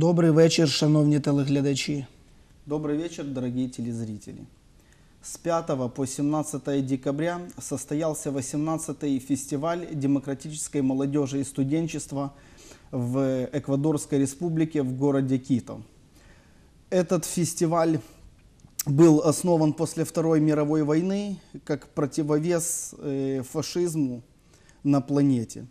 Добрий вечір, шановні телеглядачі. Добрый вечер, дорогие телезрители. С 5 по 17 декабря состоялся 18-й фестиваль демократической молодежи и студенчества в Эквадорской республике в городе Кито. Этот фестиваль был основан после Второй мировой войны как противовес э, фашизму на планете.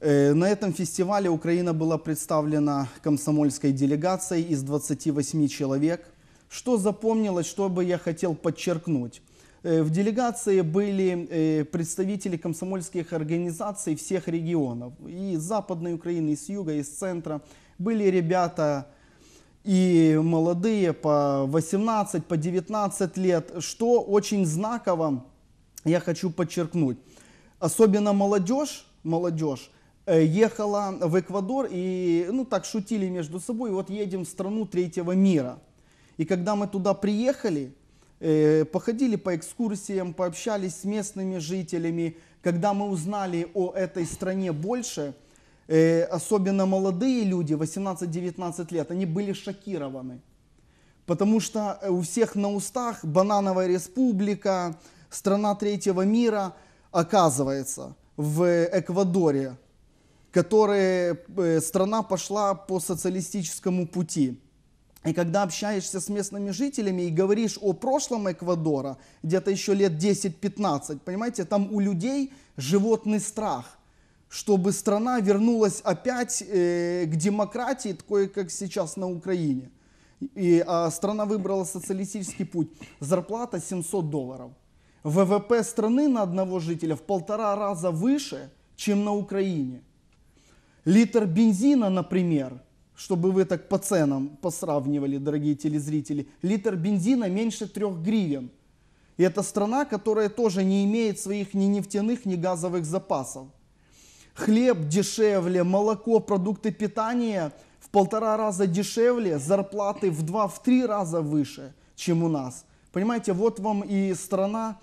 Э, На этом фестивале Украина была представлена комсомольской делегацией из 28 человек. Что запомнилось, что бы я хотел подчеркнуть? Э, В делегации были э, представители комсомольских организаций всех регионов. И из Западной Украины, и с юга, и с центра. Были ребята и молодые по 18, по 19 лет. Что очень знаково, я хочу подчеркнуть. Особенно молодежь, молодежь ехала в Эквадор и, ну так, шутили между собой, вот едем в страну третьего мира. И когда мы туда приехали, э, походили по экскурсиям, пообщались с местными жителями, когда мы узнали о этой стране больше, э, особенно молодые люди, 18-19 лет, они были шокированы. Потому что э, у всех на устах банановая республика, страна третьего мира, оказывается, в Эквадоре, которая, э, страна пошла по социалистическому пути. И когда общаешься с местными жителями и говоришь о прошлом Эквадора, где-то еще лет 10-15, понимаете, там у людей животный страх, чтобы страна вернулась опять э, к демократии, такой, как сейчас на Украине. И а страна выбрала социалистический путь. Зарплата 700 долларов. ВВП страны на одного жителя в полтора раза выше, чем на Украине. Литр бензина, например, чтобы вы так по ценам посравнивали, дорогие телезрители, литр бензина меньше трех гривен. И это страна, которая тоже не имеет своих ни нефтяных, ни газовых запасов. Хлеб дешевле, молоко, продукты питания в полтора раза дешевле, зарплаты в два, в три раза выше, чем у нас. Понимаете, вот вам и страна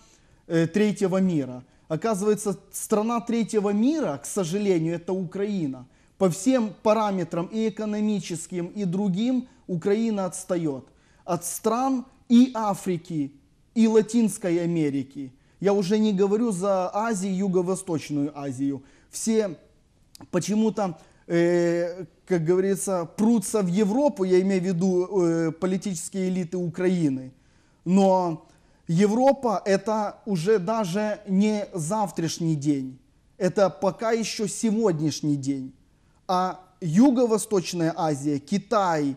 э, третьего мира. Оказывается, страна третьего мира, к сожалению, это Украина. По всем параметрам и экономическим, и другим Украина отстает. От стран и Африки, и Латинской Америки. Я уже не говорю за Азию, Юго-Восточную Азию. Все почему-то, э, как говорится, прутся в Европу, я имею в виду э, политические элиты Украины. Но Европа это уже даже не завтрашний день, это пока еще сегодняшний день. А Юго-Восточная Азия, Китай,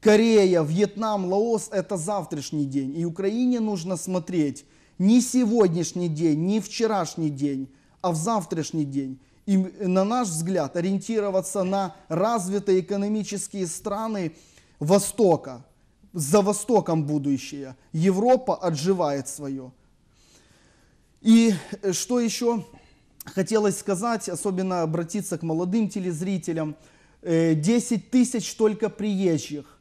Корея, Вьетнам, Лаос это завтрашний день. И Украине нужно смотреть не сегодняшний день, не вчерашний день, а в завтрашний день. И на наш взгляд ориентироваться на развитые экономические страны Востока, за Востоком будущее. Европа отживает свое. И э, что еще хотелось сказать, особенно обратиться к молодым телезрителям. Э, 10 тысяч только приезжих.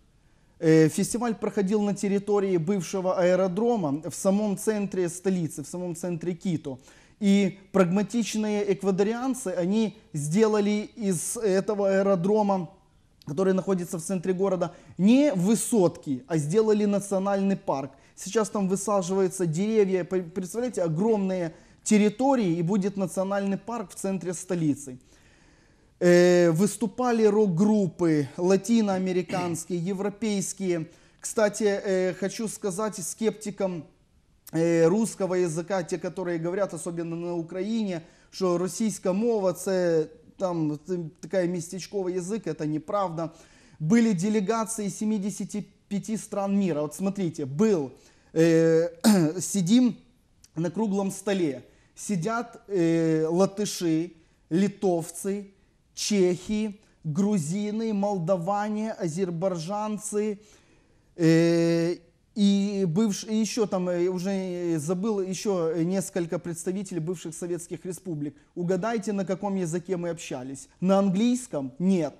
Э, Фестиваль проходил на территории бывшего аэродрома в самом центре столицы, в самом центре Кито. И прагматичные эквадорианцы, они сделали из этого аэродрома который находится в центре города, не высотки, а сделали национальный парк. Сейчас там высаживаются деревья, представляете, огромные территории, и будет национальный парк в центре столицы. Э, выступали рок-группы латиноамериканские, европейские. Кстати, э, хочу сказать скептикам э, русского языка, те, которые говорят, особенно на Украине, що російська мова це там такая местечковый язык, это неправда. Были делегации 75 стран мира. Вот смотрите, был, э, сидим на круглом столе, сидят э, латыши, литовцы, чехи, грузины, молдаване, азербайджанцы, э, и бывш, и еще там, э, уже э, забыл, еще несколько представителей бывших советских республик. Угадайте, на каком языке мы общались? На английском? Нет.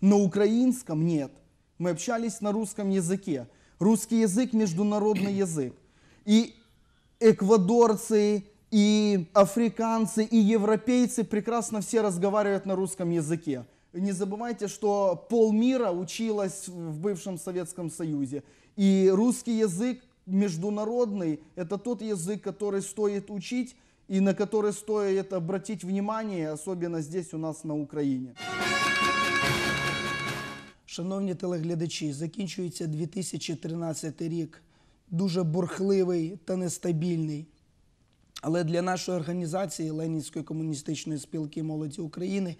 На украинском? Нет. Мы общались на русском языке. Русский язык – международный язык. И эквадорцы, и африканцы, и европейцы прекрасно все разговаривают на русском языке. Не забывайте, что полмира училось в бывшем Советском Союзе. И русский язык международный – это тот язык, который стоит учить и на который стоит обратить внимание, особенно здесь у нас на Украине. Шановні телеглядачі, закінчується 2013 рік, дуже бурхливий та нестабільний. Але для нашої організації Ленінської комуністичної спілки молоді України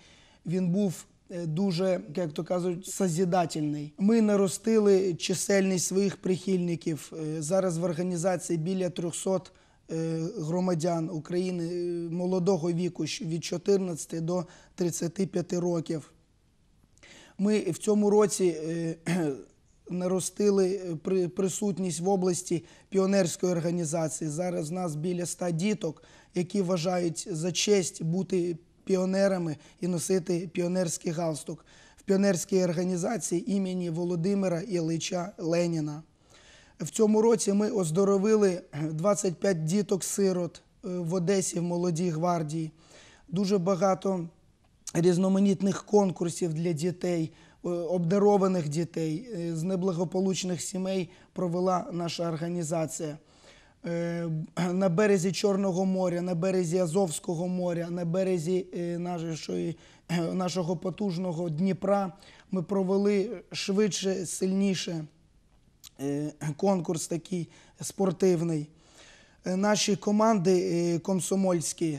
він був е, дуже, як то кажуть, созідательний. Ми наростили чисельність своїх прихильників. Е, Зараз в організації біля 300 е, громадян України е, молодого віку від 14 до 35 років. Ми в цьому році е, наростили е, при- присутність в області піонерської організації. Зараз в нас біля ста діток, які вважають за честь бути піонерами і носити піонерський галстук в піонерській організації імені Володимира Іллича Леніна. В цьому році ми оздоровили 25 діток-сирот е, в Одесі в молодій гвардії. Дуже багато різноманітних конкурсів для дітей, е, обдарованих дітей е, з неблагополучних сімей провела наша організація. Е, На березі Чорного моря, на березі Азовського моря, на березі е, нашої, е, нашого потужного Дніпра ми провели швидше, сильніше конкурс такий спортивний. Наші команди комсомольські,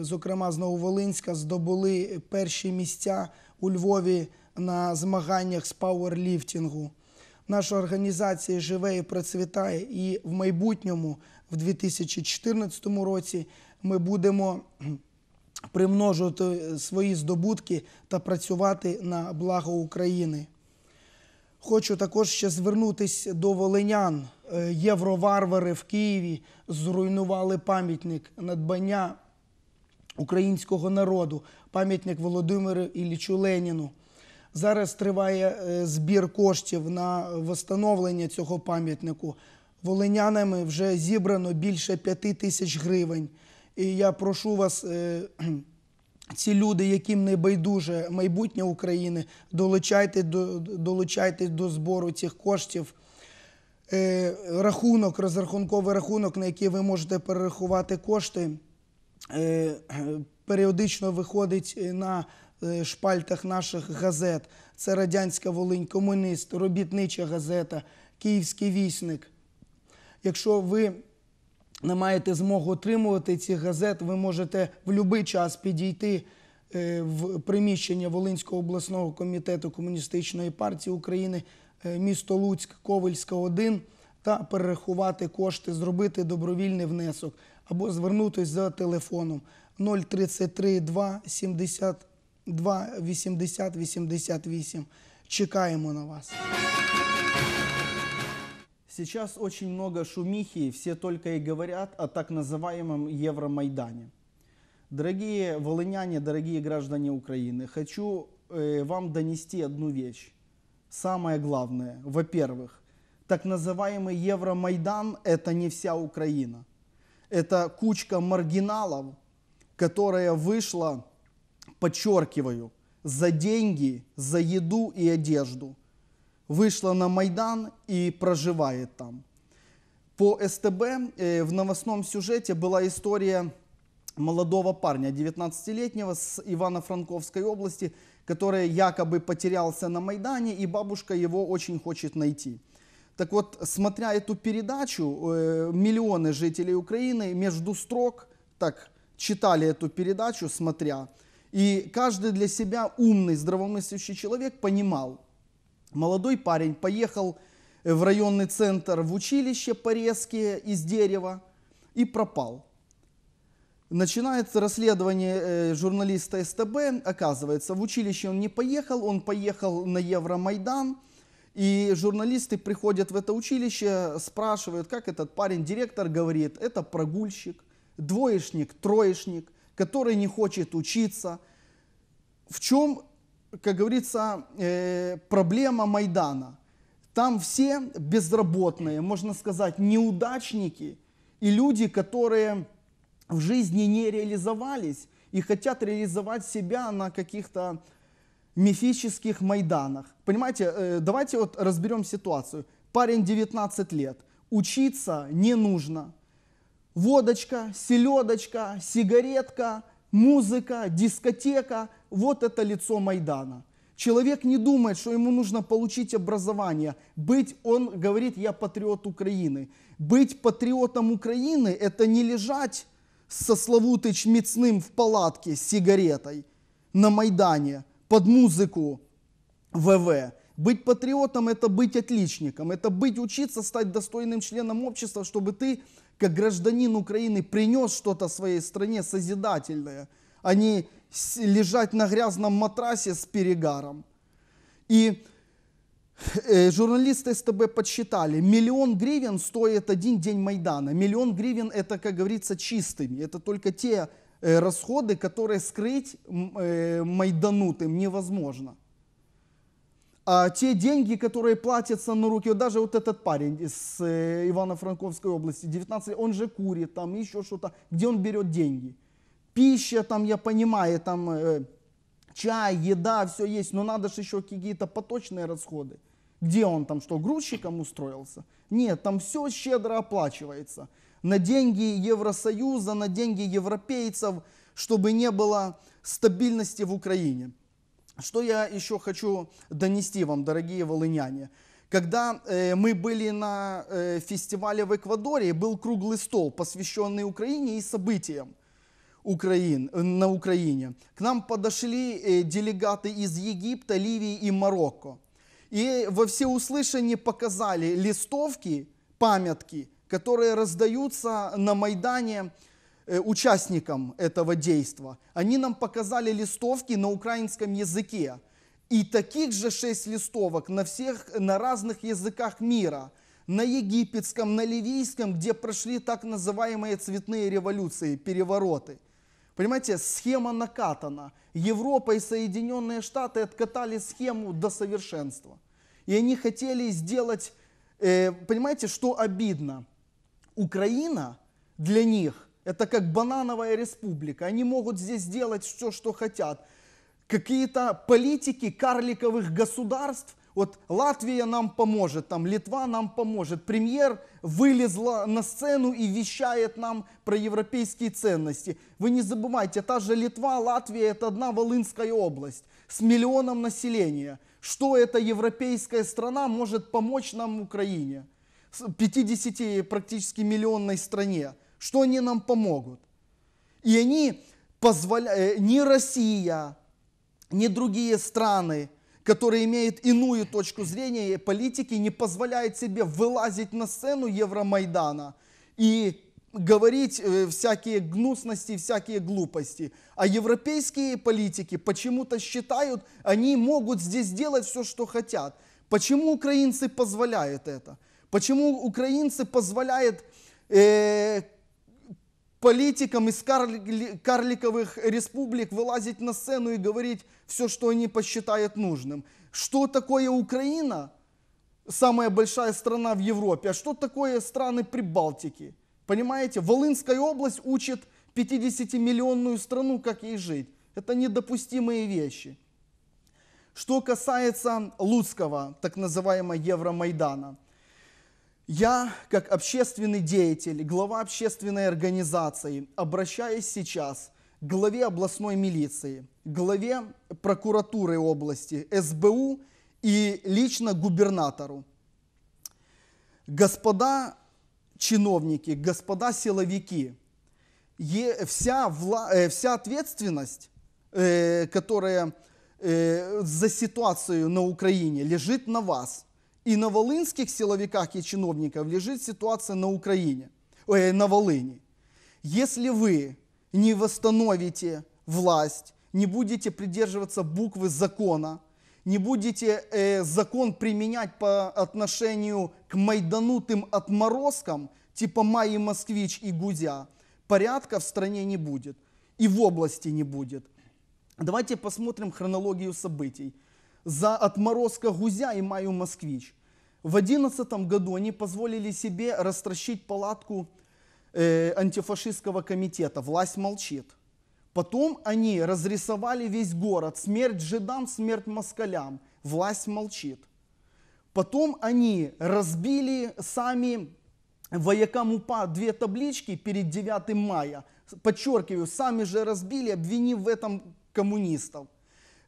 зокрема з Нововолинська, здобули перші місця у Львові на змаганнях з пауерліфтингу. Наша організація живе і процвітає, і в майбутньому, в 2014 році, ми будемо примножувати свої здобутки та працювати на благо України. Хочу також ще звернутися до волинян. Е, Євроварвари в Києві зруйнували пам'ятник надбання українського народу, пам'ятник Володимиру Іллічу Леніну. Зараз триває е, збір коштів на встановлення цього пам'ятнику. Волинянами вже зібрано більше п'яти тисяч гривень. І я прошу вас, е, ці люди, яким не майбутнє України, долучайте до, долучайтесь до збору цих коштів. Е, рахунок, розрахунковий рахунок, на який ви можете перерахувати кошти, періодично виходить на шпальтах наших газет. Це Радянська Волинь, Комунист, Робітнича газета, Київський вісник. Якщо ви не маєте змогу отримувати ці газети, ви можете в будь-який час підійти е, в приміщення Волинського обласного комітету Комуністичної партії України, е, місто Луцьк, Ковальська, 1, та перерахувати кошти, зробити добровільний внесок або звернутися за телефоном 033 2 72 80 88. Чекаємо на вас. Сейчас очень много шумихи, все только и говорят о так называемом Евромайдане. Дорогие волыняне, дорогие граждане Украины, хочу э, вам донести одну вещь. Самое главное, во-первых, так называемый Евромайдан – это не вся Украина. Это кучка маргиналов, которая вышла, подчеркиваю, за деньги, за еду и одежду – вышла на Майдан и проживает там. По СТБ э, в новостном сюжете была история молодого парня, 19-летнего с Ивано-Франковской области, который якобы потерялся на Майдане, и бабушка его очень хочет найти. Так вот, смотря эту передачу, э, миллионы жителей Украины между строк так читали эту передачу, смотря, и каждый для себя умный, здравомыслящий человек понимал, Молодой парень поехал в районный центр в училище Порезкие из дерева и пропал. Начинается расследование э, журналиста СТБ. Оказывается, в училище он не поехал, он поехал на Евромайдан. И журналисты приходят в это училище, спрашивают, как этот парень, директор говорит, это прогульщик, двоечник, троечник, который не хочет учиться. В чем как говорится, э, проблема Майдана. Там все безработные, можно сказать, неудачники и люди, которые в жизни не реализовались и хотят реализовать себя на каких-то мифических Майданах. Понимаете, э, давайте вот разберем ситуацию. Парень 19 лет, учиться не нужно. Водочка, селедочка, сигаретка, музыка, дискотека – вот это лицо Майдана. Человек не думает, что ему нужно получить образование. Быть, он говорит, я патриот Украины. Быть патриотом Украины – это не лежать со Славутыч Мицным в палатке с сигаретой на Майдане под музыку ВВ. Быть патриотом – это быть отличником, это быть, учиться стать достойным членом общества, чтобы ты, как гражданин Украины, принес что-то своей стране созидательное, а не лежать на грязном матрасе с перегаром. И э, журналисты СТБ подсчитали, миллион гривен стоит один день Майдана. Миллион гривен это, как говорится, чистыми. Это только те э, расходы, которые скрыть э, майданутым невозможно. А те деньги, которые платятся на руки, вот даже вот этот парень из э, Ивано-Франковской области, 19, он же курит, там еще что-то, где он берет деньги? Пища там, я понимаю, там э, чай, еда, все есть, но надо же еще какие-то поточные расходы. Где он там что, грузчиком устроился? Нет, там все щедро оплачивается. На деньги Евросоюза, на деньги европейцев, чтобы не было стабильности в Украине. Что я еще хочу донести вам, дорогие волыняне? Когда э, мы были на э, фестивале в Эквадоре, был круглый стол, посвященный Украине и событиям Украин, э, на Украине. К нам подошли э, делегаты из Египта, Ливии и Марокко. И во всеуслышание показали листовки, памятки, которые раздаются на Майдане участникам этого действа. Они нам показали листовки на украинском языке. И таких же шесть листовок на всех, на разных языках мира. На египетском, на ливийском, где прошли так называемые цветные революции, перевороты. Понимаете, схема накатана. Европа и Соединенные Штаты откатали схему до совершенства. И они хотели сделать, э, понимаете, что обидно? Украина для них это как банановая республика. Они могут здесь делать все, что хотят. Какие-то политики карликовых государств, вот Латвия нам поможет, там Литва нам поможет. Премьер вылезла на сцену и вещает нам про европейские ценности. Вы не забывайте, та же Литва, Латвия это одна Волынская область с миллионом населения. Что эта европейская страна может помочь нам Украине? С 50 практически миллионной стране. Что они нам помогут? И они позволяют, ни Россия, ни другие страны, которые имеют иную точку зрения и политики, не позволяют себе вылазить на сцену Евромайдана и говорить э, всякие гнусности, всякие глупости. А европейские политики почему-то считают, они могут здесь делать все, что хотят. Почему украинцы позволяют это? Почему украинцы позволяют э, политикам из карли- карликовых республик вылазить на сцену и говорить все, что они посчитают нужным. Что такое Украина? Самая большая страна в Европе. А что такое страны Прибалтики? Понимаете? Волынская область учит 50-миллионную страну, как ей жить. Это недопустимые вещи. Что касается Луцкого, так называемого Евромайдана – я, как общественный деятель, глава общественной организации, обращаюсь сейчас к главе областной милиции, главе прокуратуры области, СБУ и лично губернатору. Господа чиновники, господа силовики, вся, вла- э, вся ответственность, э, которая э, за ситуацию на Украине, лежит на вас. И на волынских силовиках и чиновников лежит ситуация на Украине, э, на Волыни. Если вы не восстановите власть, не будете придерживаться буквы закона, не будете э, закон применять по отношению к майданутым отморозкам, типа Майи Москвич и Гузя, порядка в стране не будет и в области не будет. Давайте посмотрим хронологию событий. За отморозка Гузя и Майю Москвич. В 2011 году они позволили себе растращить палатку э, антифашистского комитета. Власть молчит. Потом они разрисовали весь город. Смерть жидам, смерть москалям. Власть молчит. Потом они разбили сами воякам УПА две таблички перед 9 мая. Подчеркиваю, сами же разбили, обвинив в этом коммунистов.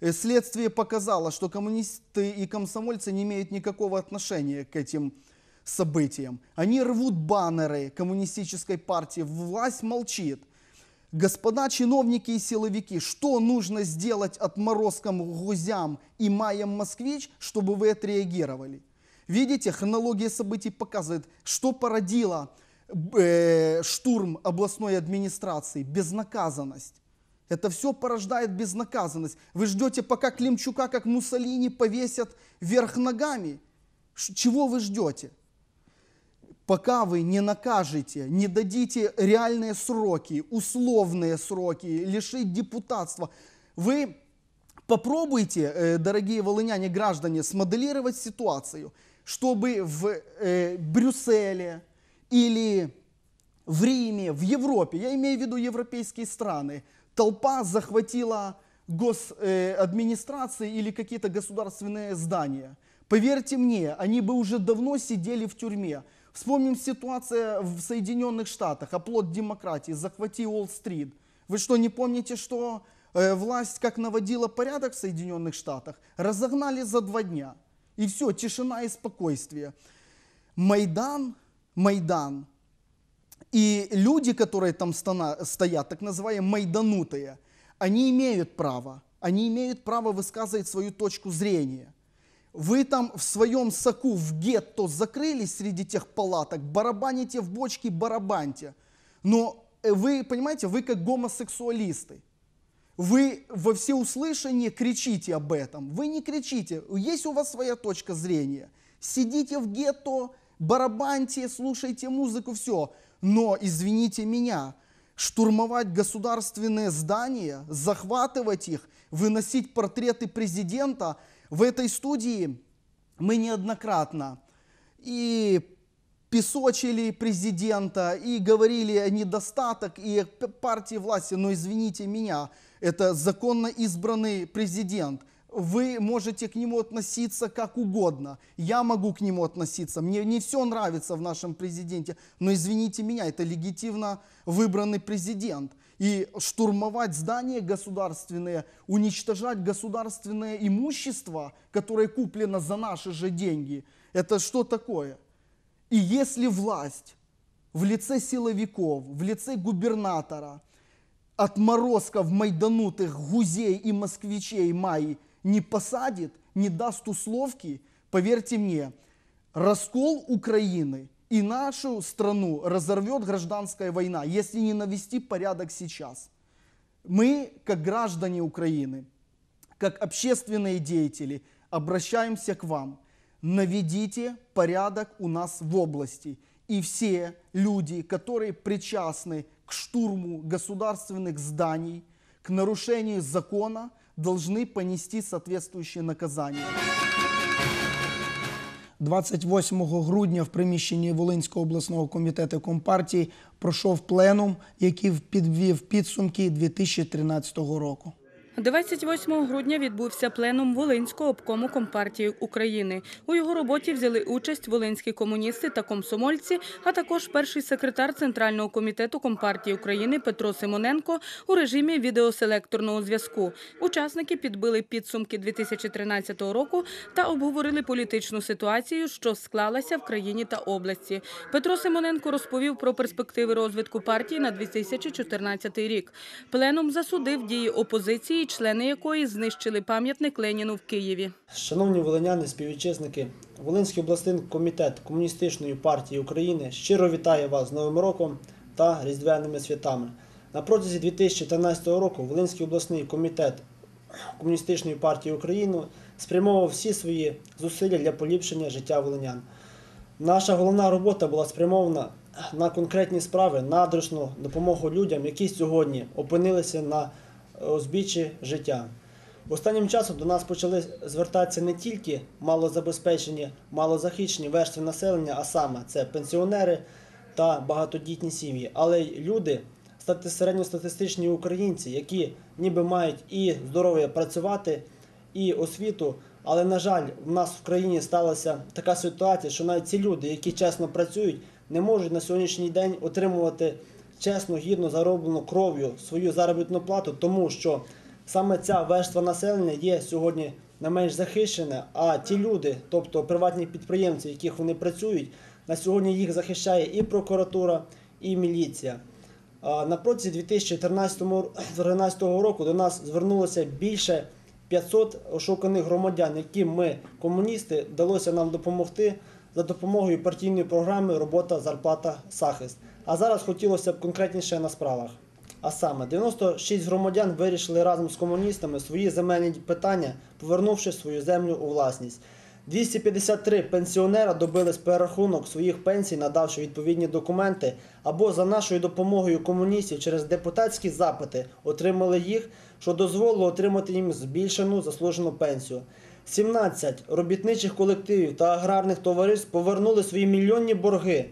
Э, Следствие показало, что коммунисты и комсомольцы не имеют никакого отношения к этим событиям. Они рвут баннеры коммунистической партии, власть молчит. Господа чиновники и силовики, что нужно сделать отморозкам, гузям и маям москвич, чтобы вы отреагировали? Видите, хронология событий показывает, что породило э, штурм областной администрации, безнаказанность. Это все порождает безнаказанность. Вы ждете, пока Климчука, как Муссолини, повесят вверх ногами? Чего вы ждете? Пока вы не накажете, не дадите реальные сроки, условные сроки, лишить депутатства, вы попробуйте, э, дорогие волыняне, граждане, смоделировать ситуацию, чтобы в э, Брюсселе или в Риме, в Европе, я имею в виду европейские страны, толпа захватила госадминистрации или какие-то государственные здания. Поверьте мне, они бы уже давно сидели в тюрьме. Вспомним ситуацию в Соединенных Штатах, оплот демократии, захвати Уолл-стрит. Вы что, не помните, что э, власть как наводила порядок в Соединенных Штатах? Разогнали за два дня. И все, тишина и спокойствие. Майдан, Майдан, и люди, которые там стоят, так называемые майданутые, они имеют право, они имеют право высказывать свою точку зрения. Вы там в своем соку, в гетто закрылись среди тех палаток, барабаните в бочки, барабаньте. Но э, вы, понимаете, вы как гомосексуалисты. Вы во всеуслышание кричите об этом. Вы не кричите. Есть у вас своя точка зрения. Сидите в гетто, барабаньте, слушайте музыку, все. Но, извините меня, штурмовать государственные здания, захватывать их, выносить портреты президента, в этой студии мы неоднократно и песочили президента, и говорили о недостаток и партии власти, но извините меня, это законно избранный президент. Вы можете к нему относиться как угодно. Я могу к нему относиться. Мне не все нравится в нашем президенте, но извините меня, это легитимно выбранный президент. И штурмовать здания государственные, уничтожать государственное имущество, которое куплено за наши же деньги, это что такое? И если власть в лице силовиков, в лице губернатора, отморозков, майданутых, гузей и москвичей Майи не посадит, не даст условки, поверьте мне, раскол Украины и нашу страну разорвет гражданская война, если не навести порядок сейчас. Мы, как граждане Украины, как общественные деятели, обращаемся к вам. Наведите порядок у нас в области. И все люди, которые причастны к штурму государственных зданий, к нарушению закона, должны понести соответствующее наказание. 28 грудня в приміщенні Волинського обласного комітету Компартії пройшов пленум, який підвів підсумки 2013 року. 28 грудня відбувся пленум Волинського обкому Компартії України. У його роботі взяли участь волинські комуністи та комсомольці, а також перший секретар Центрального комітету Компартії України Петро Симоненко у режимі відеоселекторного зв'язку. Учасники підбили підсумки 2013 року та обговорили політичну ситуацію, що склалася в країні та області. Петро Симоненко розповів про перспективи розвитку партії на 2014 рік. Пленум засудив дії опозиції, члени якої знищили пам'ятник Леніну в Києві. Шановні волиняни, співвітчизники, Волинський обласний комітет Комуністичної партії України щиро вітає вас з Новим роком та Різдвяними святами. На протязі 2013 року Волинський обласний комітет Комуністичної партії України спрямовував всі свої зусилля для поліпшення життя волинян. Наша головна робота була спрямована на конкретні справи, на допомогу людям, які сьогодні опинилися на узбіччі життя. Останнім часом до нас почали звертатися не тільки малозабезпечені, малозахищені верстви населення, а саме це пенсіонери та багатодітні сім'ї, але й люди середньостатистичні українці, які ніби мають і здоров'я працювати, і освіту. Але, на жаль, в нас в країні сталася така ситуація, що навіть ці люди, які чесно працюють, не можуть на сьогоднішній день отримувати чесно, гідно зароблену кров'ю свою заробітну плату, тому що саме ця верства населення є сьогодні не менш захищена, а ті люди, тобто приватні підприємці, яких вони працюють, на сьогодні їх захищає і прокуратура, і міліція. На протязі 2014 року до нас звернулося більше 500 ошуканих громадян, яким ми, комуністи, вдалося нам допомогти за допомогою партійної програми Робота, зарплата, захист. А зараз хотілося б конкретніше на справах. А саме 96 громадян вирішили разом з комуністами свої земельні питання, повернувши свою землю у власність. 253 пенсіонера добились перерахунок своїх пенсій, надавши відповідні документи, або за нашою допомогою комуністів через депутатські запити отримали їх, що дозволило отримати їм збільшену заслужену пенсію. 17 робітничих колективів та аграрних товариств повернули свої мільйонні борги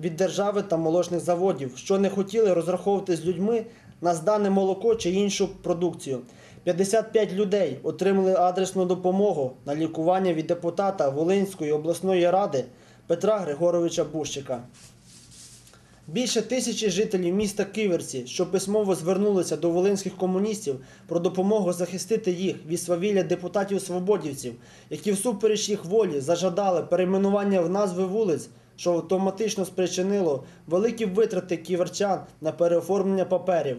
від держави та молочних заводів, що не хотіли розраховувати з людьми на здане молоко чи іншу продукцію. 55 людей отримали адресну допомогу на лікування від депутата Волинської обласної ради Петра Григоровича Бущика. Більше тисячі жителів міста Ківерці, що письмово звернулися до волинських комуністів про допомогу захистити їх від свавілля депутатів-свободівців, які всупереч їх волі зажадали перейменування в назви вулиць, що автоматично спричинило великі витрати ківерчан на переоформлення паперів.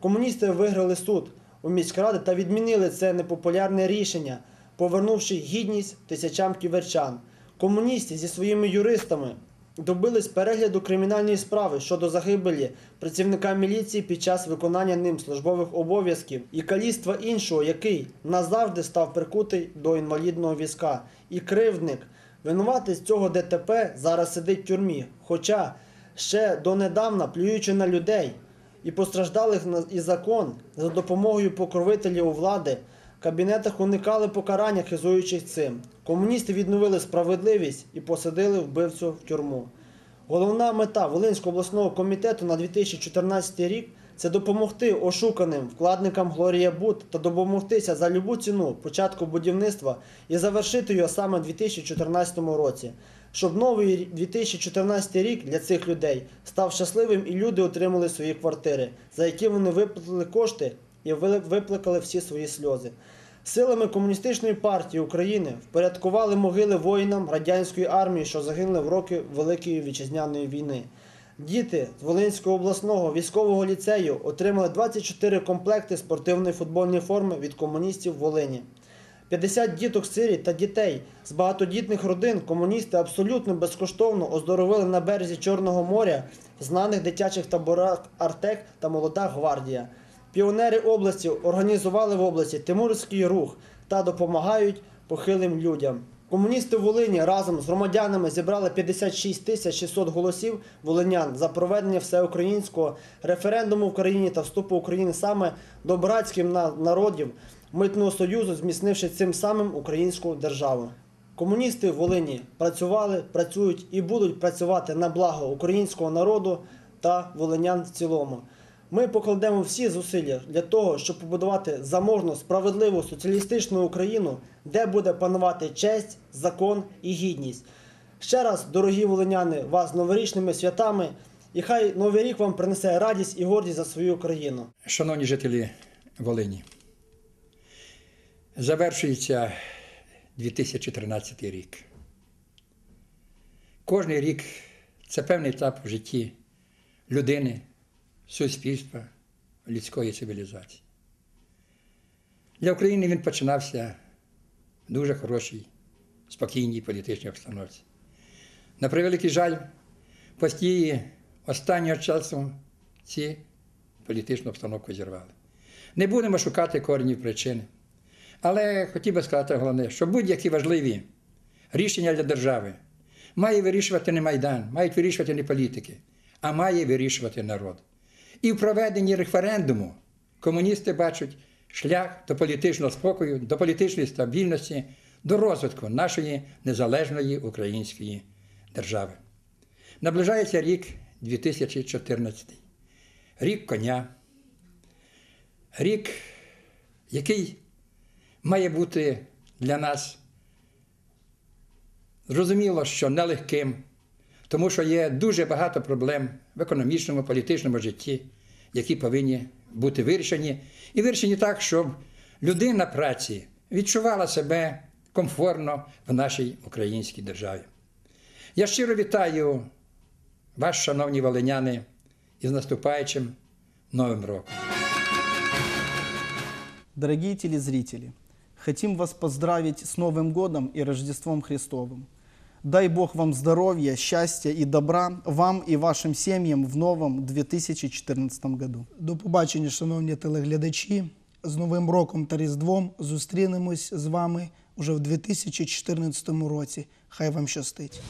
Комуністи виграли суд у міськради та відмінили це непопулярне рішення, повернувши гідність тисячам ківерчан. Комуністи зі своїми юристами добились перегляду кримінальної справи щодо загибелі працівника міліції під час виконання ним службових обов'язків і каліцтва іншого, який назавжди став прикутий до інвалідного візка. І кривдник, винуватець цього ДТП, зараз сидить в тюрмі. Хоча ще донедавна, плюючи на людей і постраждалих і закон за допомогою покровителів влади, в кабінетах уникали покарання, хизуючись цим. Комуністи відновили справедливість і посадили вбивцю в тюрму. Головна мета Волинського обласного комітету на 2014 рік це допомогти ошуканим вкладникам Глорія Бут та допомогтися за любу ціну початку будівництва і завершити його саме у 2014 році. Щоб новий рі- 2014 рік для цих людей став щасливим і люди отримали свої квартири, за які вони виплатили кошти і виплакали всі свої сльози. Силами Комуністичної партії України впорядкували могили воїнам радянської армії, що загинули в роки Великої вітчизняної війни. Діти з Волинського обласного військового ліцею отримали 24 комплекти спортивної футбольної форми від комуністів в Волині. 50 діток сиріт та дітей з багатодітних родин комуністи абсолютно безкоштовно оздоровили на березі Чорного моря в знаних дитячих таборах Артек та Молода гвардія. Піонери області організували в області Тимурський рух та допомагають похилим людям. Комуністи Волині разом з громадянами зібрали 56 тисяч 600 голосів волинян за проведення всеукраїнського референдуму в країні та вступу України саме до братських народів митного союзу, зміцнивши цим самим українську державу. Комуністи в Волині працювали, працюють і будуть працювати на благо українського народу та волинян в цілому. Ми покладемо всі зусилля для того, щоб побудувати заможну, справедливу соціалістичну Україну, де буде панувати честь, закон і гідність. Ще раз, дорогі волиняни, вас з новорічними святами, і хай новий рік вам принесе радість і гордість за свою країну. Шановні жителі Волині, завершується 2013 рік. Кожний рік це певний етап в житті людини, суспільства, людської цивілізації. Для України він починався в дуже хорошій, спокійній політичній обстановці. На превеликий жаль, постії останнього часу ці політичну обстановку зірвали. Не будемо шукати коренів причини. Але хотів би сказати головне, що будь-які важливі рішення для держави має вирішувати не Майдан, мають вирішувати не політики, а має вирішувати народ. І в проведенні референдуму комуністи бачать шлях до політичного спокою, до політичної стабільності, до розвитку нашої незалежної української держави. Наближається рік 2014. рік коня, рік, який має бути для нас зрозуміло, що нелегким, тому що є дуже багато проблем в економічному, політичному житті, які повинні бути вирішені, і вирішені так, щоб людина праці відчувала себе комфортно в нашій українській державі. Я щиро вітаю вас, шановні волиняни, із наступаючим Новим роком. Дорогие телезрители, хотим вас поздравить с Новым годом и Рождеством Христовым. Дай Бог вам здоровья, счастья и добра вам и вашим семьям в новом 2014 году. До побачення, шановні телеглядачі. З Новим роком та Різдвом зустрінемось з вами уже в 2014 році. Хай вам щастить.